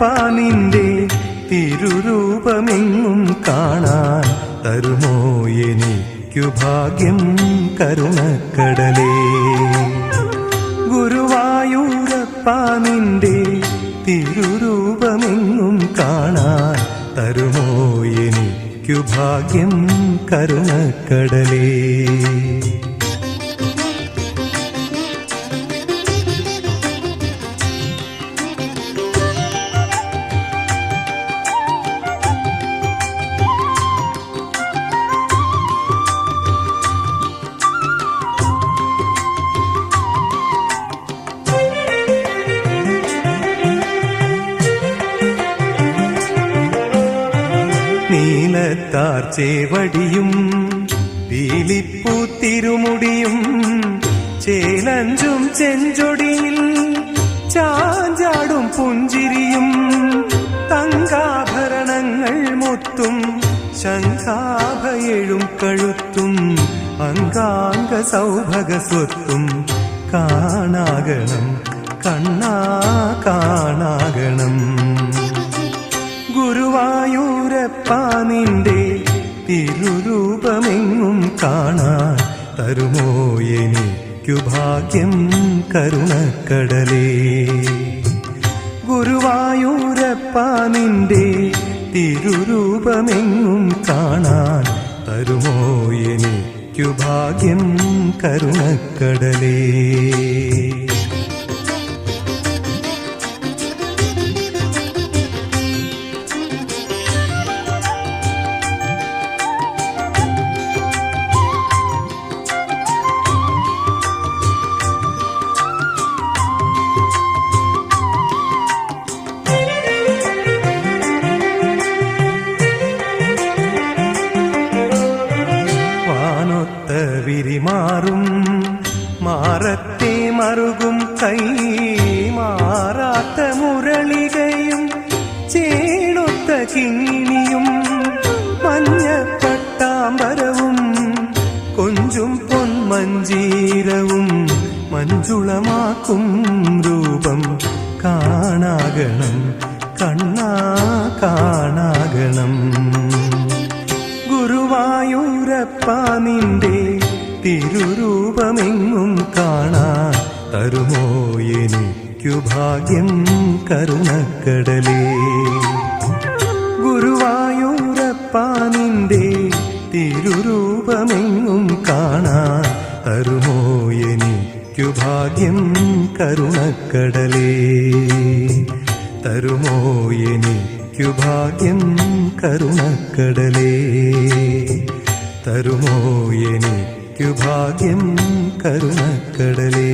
പാനിന്റെ തിരുരൂപമെങ്ങും കാണാൻ തരുമോ എനിക്കു ഭാഗ്യം കരുണക്കടലേ. ഗുരുവായൂരപ്പാനിന്റെ തിരുരൂപമെങ്ങും കാണാൻ തരുമോ എനിക്കു ഭാഗ്യം കരുണക്കടലേ. നീലത്താർ ചേവടിയും പീലിപ്പൂ തിരുമുടിയും ചേലഞ്ചും ചെഞ്ചൊടിയിൽ ചാഞ്ചാടും പുഞ്ചിരിയും തങ്കാഭരണങ്ങൾ മുത്തും ശങ്കാഭയഴും കഴുത്തും അങ്കാംഗ സൗഭഗ സ്വത്തും കാണാകണം കണ്ണാ കാണാകണം. ഗുരുവായൂരപ്പ നിന്റെ തിരുരൂപമെങ്ങും കാണാൻ തരുമോ എനിക്കു ഭാഗ്യം കരുണക്കടലേ? ഗുരുവായൂരപ്പാനിന്റെ തിരുരൂപമെങ്ങും കാണാൻ തരുമോ എനിക്കു ഭാഗ്യം കരുണക്കടലേ? വിരിമാറും മാറത്തെ മറുകും കൈ മാറാത്ത മുരളികയും ചേണൊത്ത കിങ്ങിണിയും മഞ്ഞപ്പട്ടാമ്പരവും കൊഞ്ചും പൊന്മഞ്ചീരവും മഞ്ചുളമാക്കും രൂപം കാണാകണം കണ്ണാ കാണാകണം. ഗുരുവായൂരപ്പ നിന്റെ തിരുരൂപമെങ്ങും കാണാൻ തരുമോ എനിക്കു ഭാഗ്യം കരുണക്കടലേ. ഗുരുവായൂരപ്പാനിന്റെ തിരുരൂപമെങ്ങും കാണാൻ തരുമോ എനിക്കു ഭാഗ്യം കരുണക്കടലേ. തരുമോ എനിക്കു ഭാഗ്യം കരുണക്കടലേ. തരുമോ എനിക്കു ഭാഗ്യം കരുണക്കടലേ.